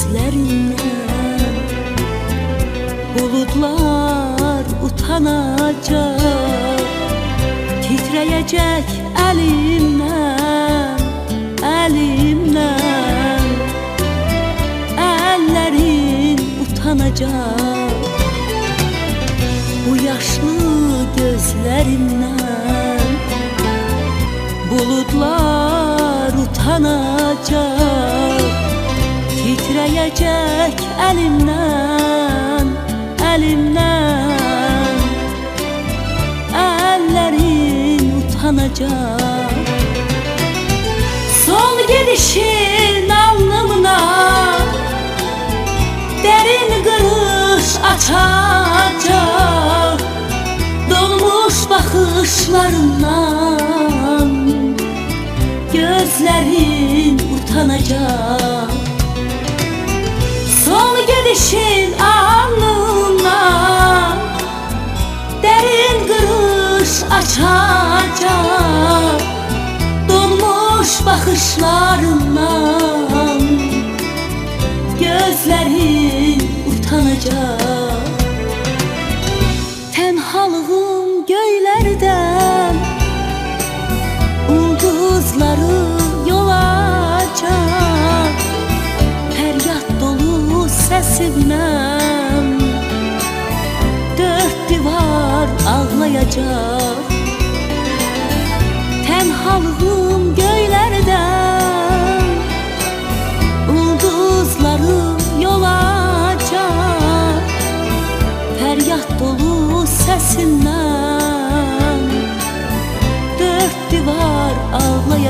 gözlerinden Bulutlar utanacak Titreyecek elimden Elimden. Ellerin utanacak Bu yaşlı gözlerinden Bulutlar utanacak. Titreyecek elimden Elimden. Ellerin utanacak. Son gidişin alnımına Derin kırış açacak. Dolmuş bakışlarından Gözlerin utanacak Gidişin alnına Derin kırış açacak. Donmuş bakışlarından Gözlerin utanacak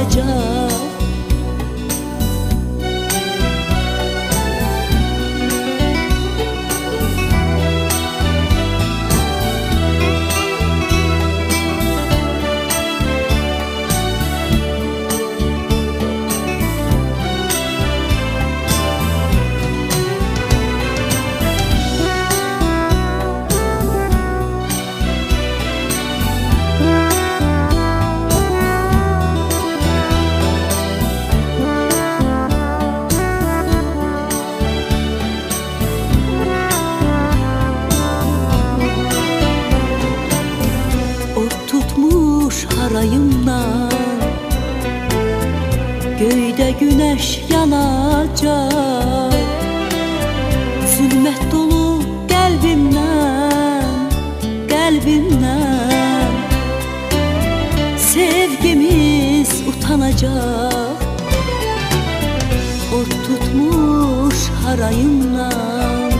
ağlayacak Göyde güneş yanacak. Zulmet dolu kalbimden Kalbimden. Sevgimiz utanacak. Ot tutmuş harayımdan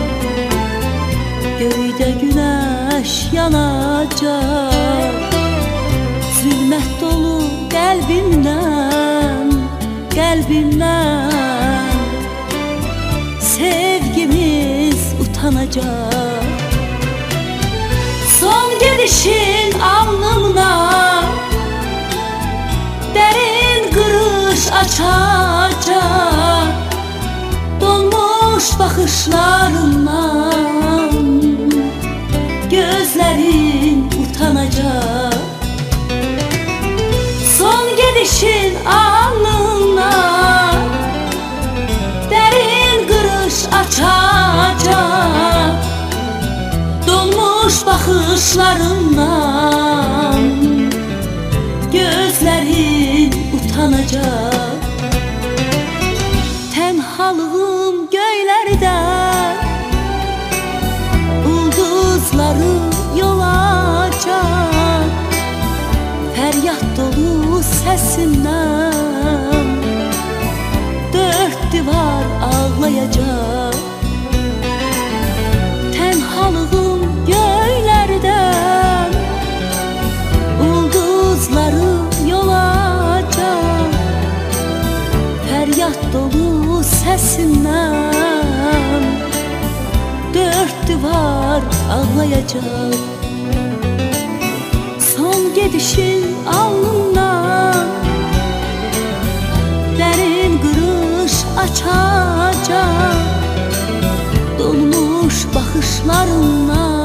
Göyde güneş yanacak. Zulmet dolu kalbimden Kalbimden Sevgimiz utanacak. Son gidişin alnımda Derin kırış açacak. Donmuş bakışlarından Gözlerin bakışlarından Gözlerin utanacak. Tenhalığım göylerden Ulduzları yolacak Feryat dolu sesinden Dört divar ağlayacak ağlayacak. Son gidişin alnına Derin kırış açacak. Dolmuş bakışlarına